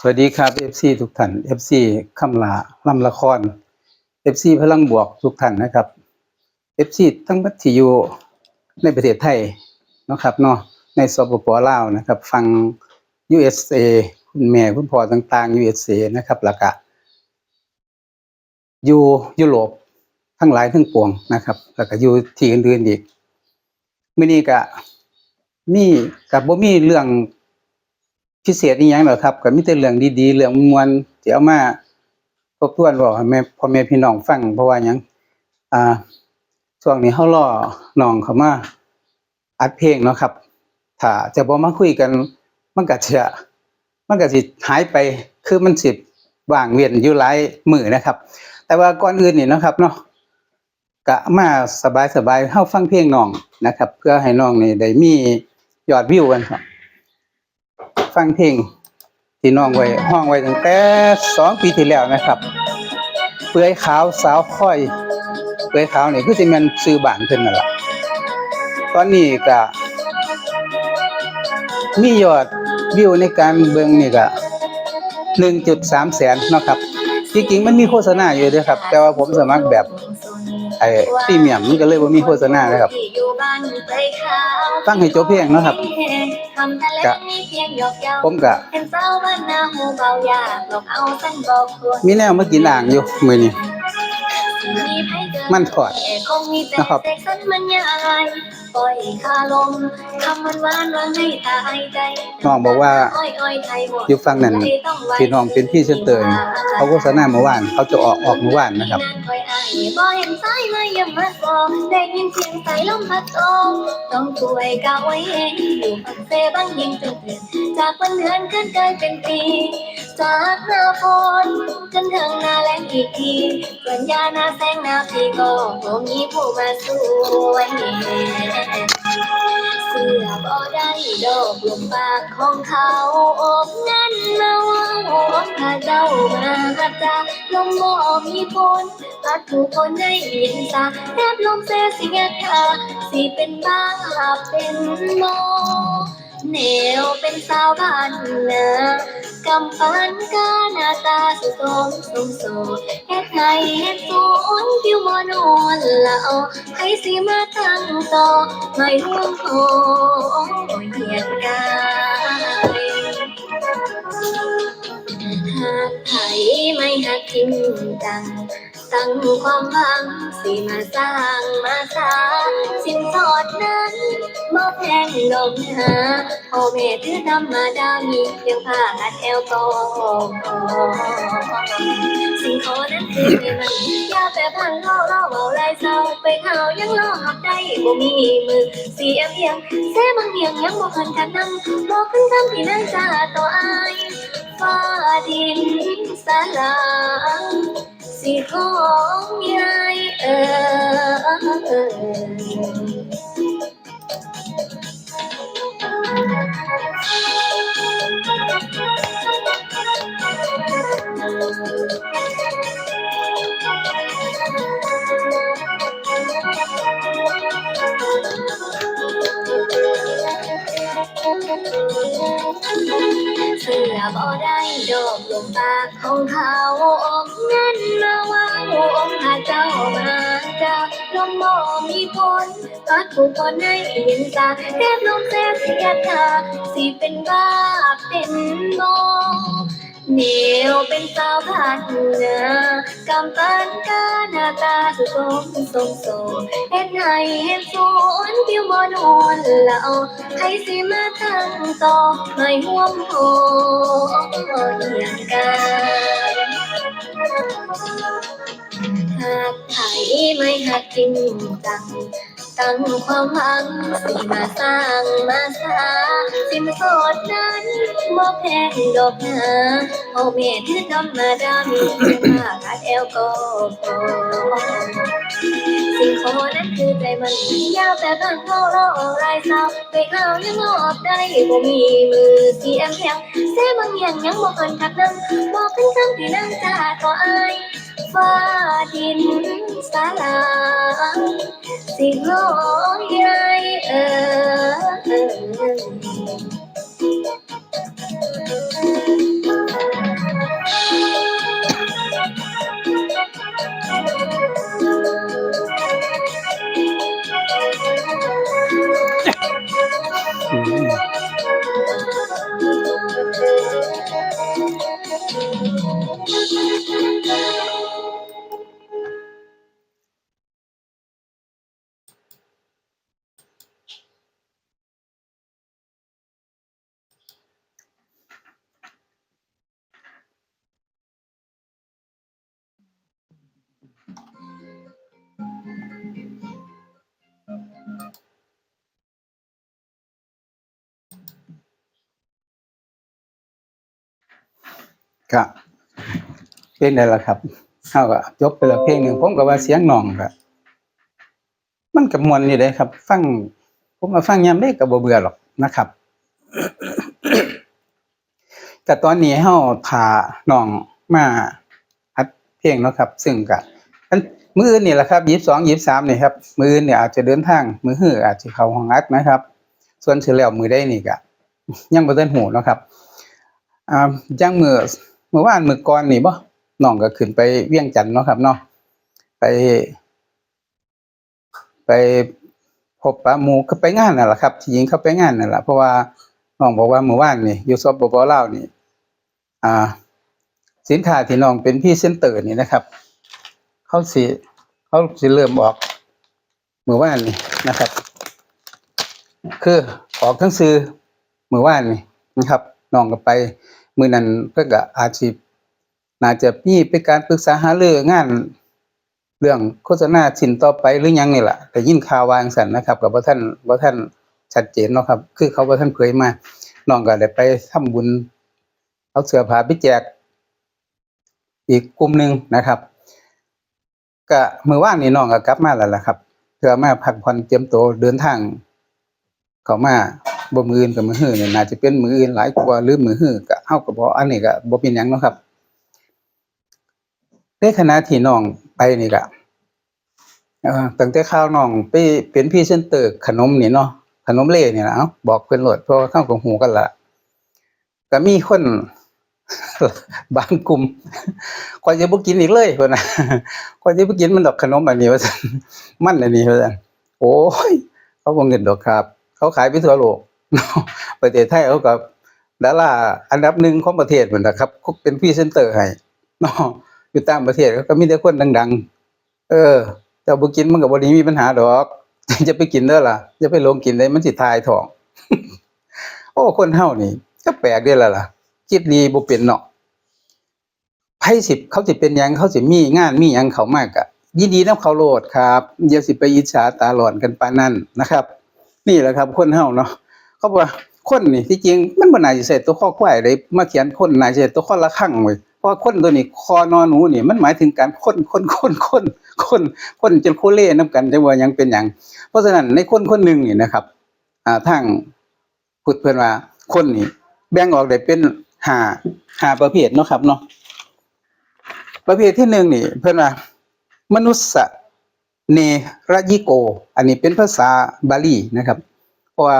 สวัสดีครับ FC ทุกท่าน FC คำลาลำละคร FC พลังบวกทุกท่านนะครับ FC ทั้งหมดที่อยู่ในประเทศไทยนะครับเนาะในสปปลาวนะครับฟัง USA คุณแม่คุณพ่อต่างๆ USA นะครับแล้วก็อยู่ยุโรปทั้งหลายทั้งปวงนะครับ แล้วก็อยู่ที่อื่นๆอีกมื้อนี้ก็มีกับบ่มีเรื่อง พิเศษอีหยังหรอครับก็มีแต่เรื่องดีๆเรื่องมวนๆที่เอามาทบทวนบอกให้แม่พ่อแม่พี่น้องฟังเพราะว่าหยังอ่าช่วงนี้เฮารอน้องเขามาอัดเพลงเนาะครับ ถ้าจะบ่มาคุยกันมันก็จะมันก็สิหายไปคือมันสิว่างเว้นอยู่หลายมือนะครับ แต่ว่าก่อนอื่นนี่นะครับเนาะก็มาสบายๆเฮาฟังเพลงน้องนะครับ เพื่อให้น้องนี่ได้มียอดวิวกันครับ ฟังเพลงที่น้องไว้ห้องไว้ตั้งแต่สองปีที่แล้วนะครับเปื่อยขาวสาวค่อยเปื่อยขาวนี่คือสิแม่นซื้อบ้านเพิ่นนั่นล่ะตอนนี้ก็มียอดวิวในการเบิ่งนี่ก็1.3แสนนะครับจริงๆมันมีโฆษณาอยู่ด้วยครับ แต่ว่าผมสมัครแบบไอ้พรีเมียมมันก็เลยบ่มีโฆษณานะครับ ฟังให้จบเพลงเนาะครับกะผมก็เป็นเจ้าบ้านนาหูเบายากหลอกเอาสั้นบอกควรมีแนวมากินอ่างอยู่มื้อนี้ มีไผเกิดมันถอดแต่คงมีแต่นะครับเซ็กสั้นมันยายปล่อยคาลมคำมันหวานวางให้ตายใจน้องบอกว่าอ้อยอ้อยไทยหมดอยู่ฝั่งนั้นพี่น้องเป็นพี่เซนเตอร์นี่เขาโฆษณาเมื่อวาน เขาจะออกออกเมื่อวานนะครับงคอยอ้ายบ่เห็นสายเลยอย่ามาสองได้ยินเสียงสายลมพัดโจมต้องช่วยกาไว้เองอยู่ฝั่งเซบางยิงจนเปลี่ยนจากวันเดือนขึ้นกลายเป็นปี จากหน้าฝนจนถึงหน้าแล้งอีกทีสัญญาหน้าแสงหน้าพี่ก็คงมีผู้มาสวยเสื้อบ่ได้ดอกลมปากของเขาอบนั้นมาว่าหอมถ้าเจ้ามาหัดจาลมบ่มีฝนพัดผู้คนได้ยินซาแนบลมเสสิงคาสิเป็นบ้าเป็นโมแนวเป็นสาวบ้านนา กำปันกาหน้าตาสุสมสมโสเฮ็ดให้เฮ็ดสูนผิวมอนวนละเอาให้สิมาตั้งต่อไม่ห่วงโหเหยียดกายหากไผไม่หักทิ้งจัง ตั้งความหวังสิมาสร้างมาสร้างสินสอดนั้นบ่แพงดอกนะพ่อแม่ถือธรรมดามีเพียงผ้าอัดแอลกอฮอล์สิ่งขอนั้นคือให้มันอย่าแต่พันเราเราเอาไรเศร้าไปข่าวยังรอหับได้บ่มีมือเสียเพียงเสบางเพียงยังบ่คันกันนำบ่ขึ้นคำที่นั่งจ่าต่ออายฟ้าดินสลาย สิของยายเออเสื้อ มบ่มีฝนพัดผู้คนให้ยินตาแนบลมแสบเสียตาสิเป็นบ้าเป็นโมเหนียวเป็นสาวพันเนื้อกำปั้นกาหน้าตาสุสมทรงโสเฮ็ดให้เฮ็ดสวนผิวบ่นวลละเอาให้สิมาทั้งต่อไม่ห่วงโหอย่างกัน หากไผไม่หักจริงจัง ตั้งความหวังสิมาสร้างมาสร้างสินสดนั้นบ่แพงดอกนะพ่อแม่ถือธรรมดามีเพียงผ้าขาดแอลกอฮอล์สิ่งขอนั้นคือใจมันยาวแต่ต้นเท่าเราเอาลายเศร้าไปข่ายังรอบได้บ่มีมือเสียงแข็งเสบางอย่างยังบ่เกินทักนั้นบอกเป็นคำที่นั่งจ่าต่ออาย ฟ้าดินสลายสิโลยายเออ ก็เพลงใดล่ะครับเฮาก็จบไปแล้วเพลงหนึงผมก็ว่าเสียงน้องก็มันก็ม่วนอยู่เด้ครับ ฟังผมมาฟังยามใดก็บ่เบื่อหรอกนะครับ แต่ตอนนี้เฮาพาน้องมาอัดเพลงเนาะครับ ซึ่งก็อันมื้ออื่นนี่แหละครับ22 23นี่ครับ มื้ออื่นเนี่ยอาจจะเดินทางมื้อฮื้ออาจจะเข้าห้องอัดนะครับ ส่วนสิแล้วมื้อใดนี่ก็ยังบ่ทันฮู้เนาะครับอ่าจังมื้อ เมื่อวานมื้อก่อนนี่บ่น้องก็ขึ้นไปเวียงจันทน์เนาะครับเนาะไป ไปพบปะหมูก็ไปงานนั่นแหละครับที่จริงเขาไปงานนั่นแหละเพราะว่าน้องบอกว่าเมื่อวานนี่อยู่สปปลานี่ อ่า สินค้าที่น้องเป็นพรีเซนเตอร์นี่นะครับเขาสิเขาสิเริ่มออกเมื่อวานนี่นะครับ คือออกทั้งซื้อเมื่อวานนี่นะครับน้องก็ไป มือนั้นเพิ่นก็อาจสิน่าจะมีเป็นการปรึกษาหารืองาน เรื่องโฆษณาชิ้นต่อไปหรือยังนี่แหละแต่ยินข่าววางสันนะครับกับว่าท่านว่าท่านชัดเจนเนาะครับ คือเขาว่าท่านเผยมาน้องก็ได้ไปทำบุญ เอาเสื้อผ้าไปแจก อีกกลุ่มหนึ่งนะครับก็เมื่อว่านนี้น้องก็กลับมาแล้วล่ะครับเพื่อมาพักผ่อนเตรียมตัวเดินทาง เขามา บ่มืออื่นกับมือหื้อเนี่ยน่าจะเป็นมืออื่นหลายกว่าหรือมือหื้อก็เฮาก็บ่อันนี้ก็บ่เป็นหยังเนาะครับในขณะที่น้องไปนี่ก็ตั้งแต่ข้าวน้องไปเป็นพรีเซนเตอร์ขนมนี่เนาะขนมเล่เนี่ล่ะเอ้าบอกเพิ่นโหลดเพราะว่าเข้ากับหูกันละก็มีคนบางกลุ่มข่อยจะบ่กินอีกเลยเพิ่นน่ะข่อยจะบ่กินมันดอกขนมอันนี้ว่าซั่นมันอันนี้ว่าซั่นโอ้ย เขาบ่เงินดอกครับ เขาขายไปทั่วโลก ประเทศไทยเขาก็ดาราอันดับหนึ่งของประเทศเหมือนนะครับเขาเป็นพรีเซนเตอร์ให้เนาะอยู่ต่างประเทศเขาก็มีแต่คนดัง ๆ เออ แต่บ่กินมันก็บ่ได้มีปัญหาดอกจะไปกินเด้อล่ะจะไปลงกินได้มันสิทายท้อง โอ้คนเฮานี่ ก็แปลกเด้ล่ะล่ะคิดดีบ่เป็นเนาะไผสิบเขาสิเป็นยังเขาสิมีงานมียังเขามากอะยินดีนํเขาโลดครับอย่าสิไปอิจฉาตาหลอนกันปานนั้นนะครับ นี่แหละครับ คนเฮาเนาะ เขาบอกว่าคนนี่ที่จริงมันบ่น่าสิใส่ตัวข้อควายเลยมาเขียนคนน่าสิใส่ตัวข้อละข้างเว้ยเพราะคนตัวนี้คอนอหนูนี่ มันหมายถึงการคนคนคนคนคนคนจนโคเล่นํกันจังว่ายังเป็นหยังเพราะฉะนั้นในคนคนหนึ่งนี่นะครับอ่าทางพุทธเพิ่อนว่าคนนี่แบ่งออกได้เป็นหาหาประเภทเนาะครับเนาะประเภทที่หนึ่งนี่ เพิ่อนว่ามนุษสะเนรยิโก อันนี้เป็นภาษาบาลีนะครับ เพราะว่า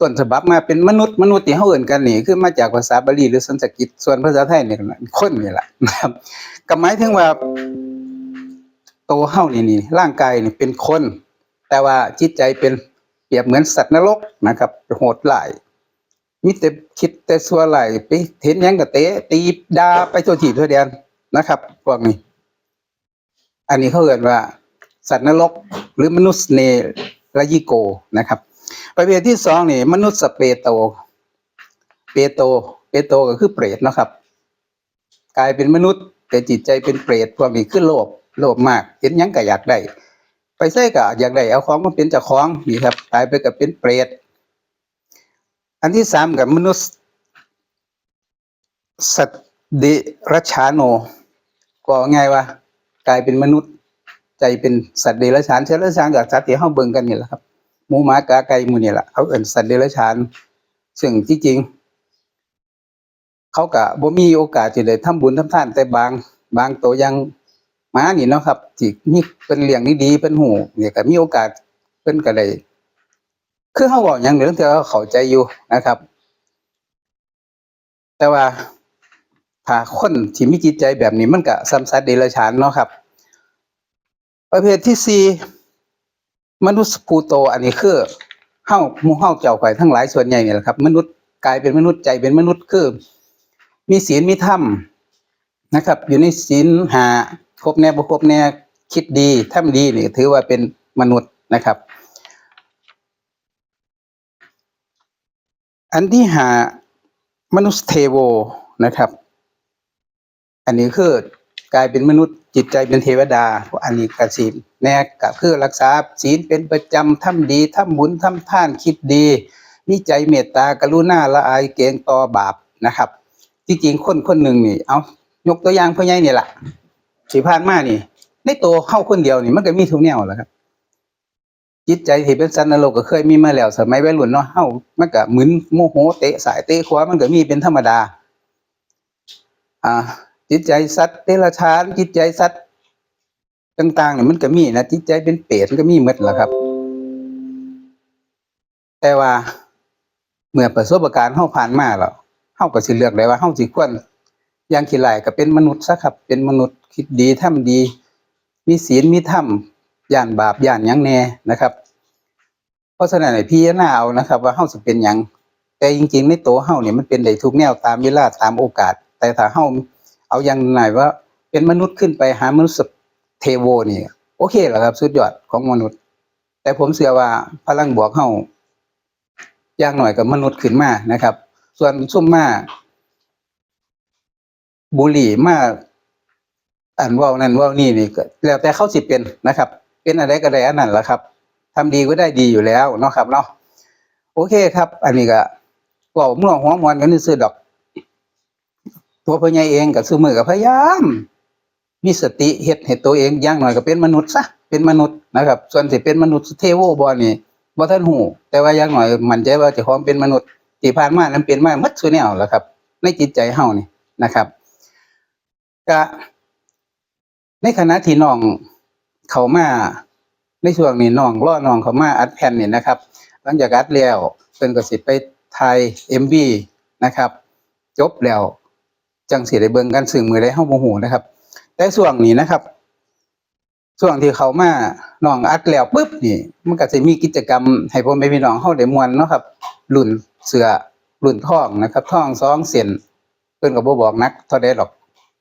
ต้นฉบับมาเป็นมนุษย์มนุษย์ที่เฮาเอิ้นกันนี่คือมาจากภาษาบาลีหรือสันสกฤตส่วนภาษาไทยนี่ก็คนนี่แหละนะครับก็หมายถึงว่าโตเฮานี่นี่ร่างกายนี่เป็นคน แต่ว่าจิตใจเป็นเปรียบเหมือนสัตว์นรกนะครับโหดร้ายมีแต่คิดแต่ชั่วร้ายไปเห็นยังก็เตะตีดาไปทั่วที่ทั่วแดนนะครับพวกนี้ อันนี้เขาเรียว่า สัตว์นรกหรือมนุษย์เนรยิโกนะครับ ประเภทที่สองนี่ มนุษย์สเปโต เปโต เปโตก็คือเปรตนะครับ กลายเป็นมนุษย์ แต่จิตใจเป็นเปรตพวกนี้ขึ้นโลภโลภมาก เห็นยังก็อยากได้ ไปใส่ก็อยากได้เอาของมาเป็นเจ้าของนี่ครับตายไปก็เป็นเปรตอันที่สามกับมนุษย์สัตว์เดรัจฉานโน ก็ง่ายว่ากลายเป็นมนุษย์ ใจเป็นสัตว์เดรัจฉานเชื้อเดรัจฉานจากสัตว์ที่เฮาเบิ่งกันนี่แหละครับ หมูหมากาไก่หมูนี่แหละเขาเอิ้นสัตว์เดรัจฉานซึ่งที่จริง เขาก็บ่มีโอกาสที่ได้ทำบุญทำทานแต่บาง บางตัวยังหมานี่เนาะครับที่มีเป็นเลี้ยงดีๆเป็นหูเนี่ยก็มีโอกาสเพิ่นก็ได้คือเฮาเว้าหยังเดี๋ยวทื่เขาเข้าใจอยู่นะครับ แต่ว่าถ้าคนที่มีจิตใจแบบนี้มันก็ซ้ำซัดเดรัจฉานเนาะครับ ประเภทที่สี่ มนุษย์ภูโตอันนี้คือเฮามู่เฮาเจ้าข่อยทั้งหลายส่วนใหญ่เนี่ยแหละครับ มนุษย์กลายเป็นมนุษย์ใจเป็นมนุษย์คือ มีศีลมีธรรมนะครับ อยู่ในศีลหาครบแน่บ่ครบแน่คิดดีทำดีนี่ถือว่าเป็นมนุษย์นะครับ อันที่หามนุษย์เทโวนะครับ อันนี้คือ กลายเป็นมนุษย์จิตใจเป็นเทวดาอันนี้กศีลแน่ก็คือรักษาศีลเป็นประจำทำดีทำบุญทำทานคิดดี มีใจเมตตากรุณาละอายเกรงต่อบาปนะครับ ที่จริงคนคนหนึ่งนี่เอายกตัวอย่างพ่อใหญ่นี่แหละที่ผ่านมานี่ ในตัวเข้าคนเดียวนี่มันก็มีทุกแนวแหละครับ จิตใจที่เป็นสันนรกก็เคยมีมาแล้วสมัยวัยรุ่นเนาะเฮามันก็หมึนโมโหเตะสายเตะขวามันก็มีเป็นธรรมดา อ่า จิตใจสัตว์เดรัจฉานจิตใจสัตว์ต่างๆเนี่ยมันก็มีนะจิตใจเป็นเปรตมันก็มีหมดแหละครับ แต่ว่า เมื่อประสบการณ์เฮาผ่านมาแล้วเฮาก็สิเลือกได้ว่าเฮาสิควรอย่างขี้ไหลก็เป็นมนุษย์ซะครับ เป็นมนุษย์คิดดีทำดี มีศีลมีธรรมย่านบาปย่านยังแน่นะครับ เพราะฉะนั้นให้พี่จารณาเอานะครับ ว่าเฮาสิเป็นหยังแต่จริงๆในตัวเฮาเนี่ยมันเป็นได้ทุกแนวตามเวลาตามโอกาส แต่ถ้าเฮา เอาอย่างไหนว่า เป็นมนุษย์ขึ้นไปหามนุษย์เทโวนี่ โอเคแหละครับ สุดยอดของมนุษย์ แต่ผมเชื่อว่าพลังบวกเฮาอย่างหน่อยกับมนุษย์ขึ้นมานะครับ ส่วนซุ่มมาบุหรี่มาอันเว่านั่นเว่านี่นี่ก็แล้วแต่เขาสิเป็นนะครับ เป็นอะไรก็ได้อันนั้นแหละครับทำดีก็ได้ดีอยู่แล้วเนาะครับเนาะโอเคครับ อันนี้ก็เว่าเมื่อหัวมวนกันนี่ซื้อดอก ตัวพ่อใหญ่เองกับซื้อมือกับพยายาม มีสติเฮ็ดให้ตัวเองอย่างหน่อยก็เป็นมนุษย์ซะเป็นมนุษย์นะครับ ส่วนสิเป็นมนุษย์เทโวบ่นี่บ่ทันหูแต่ว่าอย่างหน่อยมั่นใจว่าเจ้าของเป็นมนุษย์ที่ผ่านมานั้นเป็นมาหมดซุแนวแล้วครับ ในจิตใจเฮานี่นะครับก็ในขณะที่น้องเขามาในช่วงนี้น้องรอน้องเขามาอัดแผ่นนี่นะครับ หลังจากอัดแล้วเพิ่นกสิไปถ่าย MV นะครับ จบแล้ว จังสิได้เบิ่งกันซึ่งมือได้เฮาบ่ฮู้นะครับ แต่ช่วงนี้นะครับช่วงที่เขามาน้องอัดแล้วปุ๊บนี่ มันก็สิมีกิจกรรม ให้พ่อแม่พี่น้องเฮาได้มวนเนาะครับรุ่นเสือรุ่นทองนะครับทองสองเส้นเพิ่อนก็บ่บอกนักเท่าใดหรอก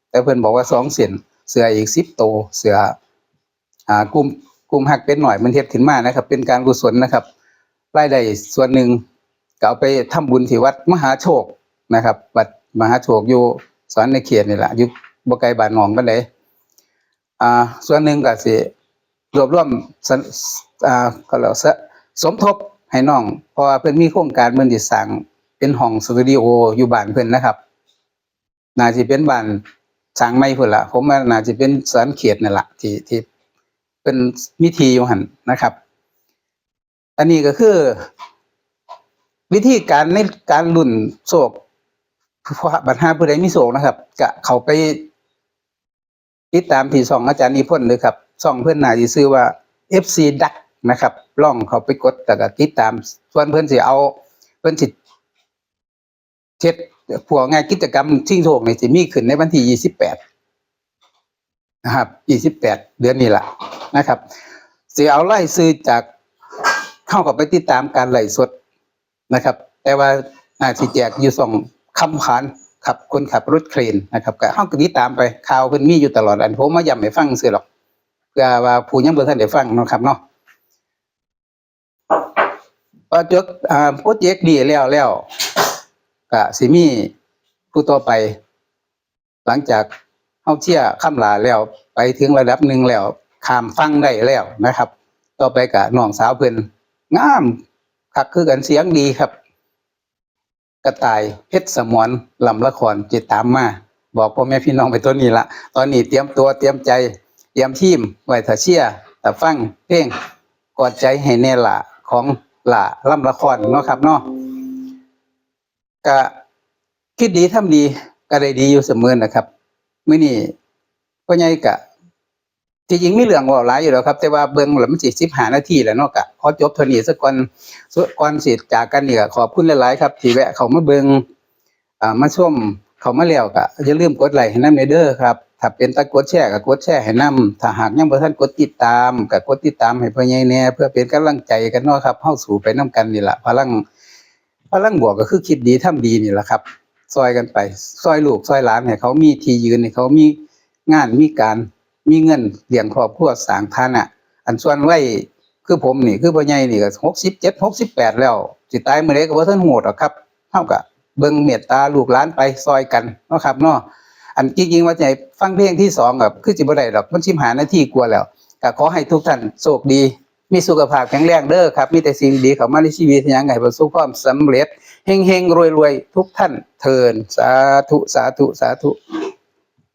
แต่เพิ่อนบอกว่าสองเส้นเสืออีก10โตเสืออ่ากลุ่มกลุ่มฮักเป็นหน่อยมันเฮ็ดขึ้นมานะครับ เป็นการกุศลนะครับรายได้ส่วนหนึ่งก็เอาไปทำบุญที่วัดมหาโชคนะครับ วัดมหาโชคอยู่ สอนในเขตนี่แหละอยู่บ่ไกลบ้านหนองปานใดอ่า ส่วนหนึ่งก็สิรวบรวมสนอ่าก็แล้วสะสมทบให้น้องเพราะว่าเพิ่นมีโครงการเพิ่นสิสร้างเป็นห้องสตูดิโออยู่บ้านเพิ่นนะครับน่าสิเป็นบ้านสร้างใหม่พุ่นละผมว่าน่าสิเป็นสอนเขตนั่นละที่ที่เป็นมิทีอยู่หันนะครับ อันนี้ก็คือ วิธีการในการลุ่นโศก พระบัตรหาผู้ใดมีโศกนะครับก็เขาไปติดตามที่ช่องอาจารย์นิพนธ์เลยครับช่องเพื่อนน่าจะซื้อว่า FC ดักนะครับล่องเขาไปกดแต่ก็ติดตาม ส่วนเพื่อนสิเอา เพื่อนสิเช็ดพวงานกิจกรรมชิงโชคนี่สิมีขึ้นในวันที่28นะครับ28เดือนนี้แหละนะครับสิเอาไล่ซื้อจากเข้ากับไปติดตามการไหลสดนะครับ แต่ว่าอาจสิแจกอยู่สอง คำขานขับคนขับรถเครนนะครับก็เฮาก็ติดตามไปข่าวเพิ่นมีอยู่ตลอดอันผมมาย้ำให้ฟังซื่อหรอกเพื่อว่าผู้ยังบ่ทันได้ฟังเนาะครับเนาะพอจบอ่าโปรเจกต์นี้แล้วแล้วก็สิมีผู้ต่อไป หลังจากเฮาเชื่อคำลาแล้ว ไปถึงระดับหนึ่งแล้วข้ามฟังได้แล้วนะครับ ต่อไปก็น้องสาวเพิ่นงามคักคือกันเสียงดีครับ กระต่ายเพชรสมรลำละครจิตตามมา บอกพ่อแม่พี่น้องไปตัวนี้ละตอนนี้เตรียมตัวเตรียมใจ เตรียมทีมไว้ถ้าเชียร์ถ้าฟังเพลงกอดใจให้แน่ละของละลำละครเนาะครับเนาะก็คิดดีทำดีก็ได้ดีอยู่เสมอนะครับมื้อนี้พ่อใหญ่ก็ที่ จริงๆมีเรื่องว่าหลายอยู่แล้วครับ แต่ว่าเบิ่งแล้วมันสิ15นาทีแล้วเนาะก็ขอจบเท่านี้ซะก่อนส่วนก่อนสิจากกันนี่ก็ขอบคุณหลายๆครับที่แวะเขามาเบิงอ่ามาชมเขามาแล้วก็อย่าลืมกดไลค์ให้นำเด้อครับถ้าเป็นตะกดแชร์ก็กดแชร์ให้นํถ้าหากยังบ่ทันกดติดตามก็กดติดตามให้พ่อใหญ่แน่เพื่อเป็นกำลังใจกันเนาะครับเฮาสู่ไปนํกันนี่แหละพลังพลังบวกก็คือคิดดีทำดีนี่แหละครับ ซอยกันไป ซอยลูกซอยหลานให้เขามีที่ยืนให้เขามีงานมีการ มีเงินเลี้ยงครอบครัวสร้างฐานะอันส่วนไว้คือผมนี่คือพ่อใหญ่นี่ก็หกสิบเจ็ดหกสิบแปดแล้วสิตายเมื่อไรก็บ่ทันโหดหรอกครับเท่ากับเบิ่งเมตตาลูกหลานไปซอยกันเนาะครับเนาะอันจริงๆว่าให้ฟังเพลงที่สองกับคือสิบ่ได้ดอกมันสิมหาหน้าที่กว่าแล้วก็ขอให้ทุกท่านโชคดีมีสุขภาพแข็งแรงเด้อครับ มีแต่สิ่งดีเข้ามาในชีวิตอย่างไงประสบความสำเร็จเฮงเฮงรวยรวยๆ ทุกท่านเทินสาธุ สาธุ สาธุ